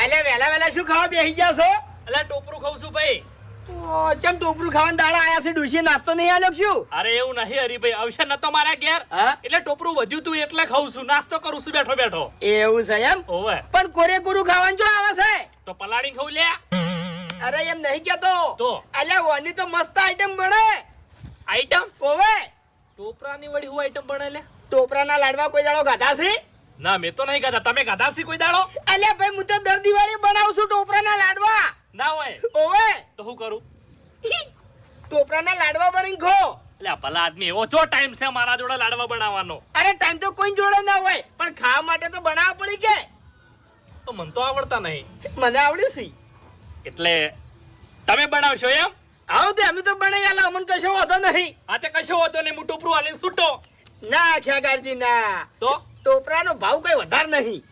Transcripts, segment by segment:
શું ખાવા બેસી ગયા છો? એટલે ટોપરું ખાવ છું ભાઈ. ચમ ટોપરું ખાવાના દાડા આયા છે? ડોશીએ નાસ્તો નહીં આલ્યો છું શું? અરે એવું નહીં હરીભાઈ. ન તો મારા ઘેર. એટલે ટોપરું વધ્યું તું એટલે ખાઉં છું. નાસ્તો કરું છું. બેઠો બેઠો. એવું છે એમ? ઓવે. પણ કોરે કોરું ખાવાનું જો આવે છે? તો પલાળી ખાઉં લે અરે એમ નહીં કેતો તો? અલ્યા વાની તો મસ્ત આઈટમ બને. આઈટમ ઓવે. ટોપરાની વળી હું આઈટમ બને લે? ટોપરાના લાડવા કોઈ દાડો ગાધા છે? ના મેં તો નહીં ખાધા. તમે ખાધા છે કોઈ દાડો? અલ્યા ભાઈ હું તો દર દિવાળી બનાવું છું ટોપરાના લાડવા. ના હોય. ઓવે. તો શું કરું? ટોપરાના લાડવા બની ખો. એટલે ભલા આદમી એવો ચો ટાઈમ છે મારા જોડે લાડવા બનાવવાનો. અરે ટાઈમ તો કોઈ જોડે ના હોય પણ ખાવા માટે તો બનાવવા પડી કે. તો મને તો આવડતા નહીં. મને આવડ્યું છે. એટલે તમે બનાવશો એમ? આવો તે અમે તો બનાવી આલા અમને કશો વાંધો નહીં. આ તે કશો હોતો નહીં હું ટોપરું આલીને છૂટો. ના ખ્યાગારજી ના. તો? ટોપરાનો ભાવ કઈ વધાર નહીં.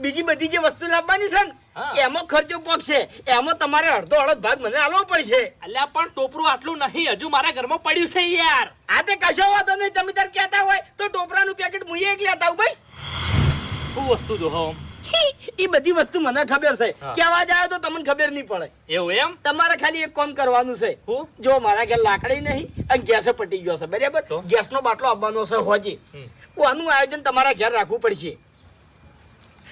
બીજી બધી જે વસ્તુ લાવવાની છે ને એમાં ખર્ચો પગશે. એમાં તમારે અડધો અડધ ભાગ મને આલવો પડશે. અલ્યા પણ ટોપરું આટલું નહીં. હજુ મારા ઘરમાં પડ્યું છે યાર. આ તે કશો વાંધો નહીં. તમે તાર કહેતા હોય તો ટોપરાનું પેકેટ મુઈએ એક લેતા આવું ભાઈ શું વસ્તુ જો હમ એ બધી વસ્તુ મને ખબર છે. કેવા જાય તો તમને ખબર નહીં પડે. એવું એમ? તમારે ખાલી એક કામ કરવાનું છે. હું? જો મારા ઘેર લાકડી નહીં અને ગેસ પટી ગયો છે બરાબર? તો? ગેસનો બાટલો આવવાનો છે હોજી. આનું આયોજન તમારા ઘેર રાખવું પડશે.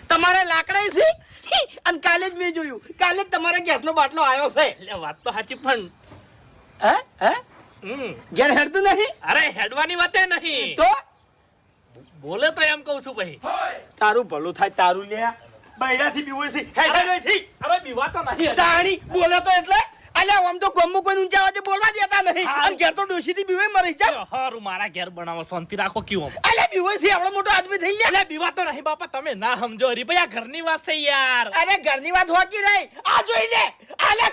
તમારે લાકડા છે? અને કાલે જ મેં જોયું. કાલે જ તમારા ગેસ નો બાટલો આવ્યો છે. એટલે વાત તો સાચી પણ હે? હે. ઘેર હેડતું નહીં? અરે હેડવાની વાતે નહીં. તો? બોલે તો એમ કહું છું ભાઈ. તારું ભલું થાય તારું લે. બૈરાથી બીવું છે હેડ અહીંથી. અરે બીવા તો નહીં તાણી બોલે તો એટલે. અલ્યા આમ તો ગમુ કોઈ ઊંચા અવાજે બોલવા દેતા નહીં. અને ઘેર તો ડોશીથી બીવે મરી જા હારું મારા ઘેર બનાવો શાંતિ રાખો કેવું અલ્યા બીવે છે આવડો મોટો આદમી થઈ ગયા. અલ્યા બીવા તો નહીં બાપા તમે ના સમજો. હરી ભાઈ આ ઘરની વાત છે યાર. અરે ઘરની વાત હોકી રહી આ જોઈ લે. આલે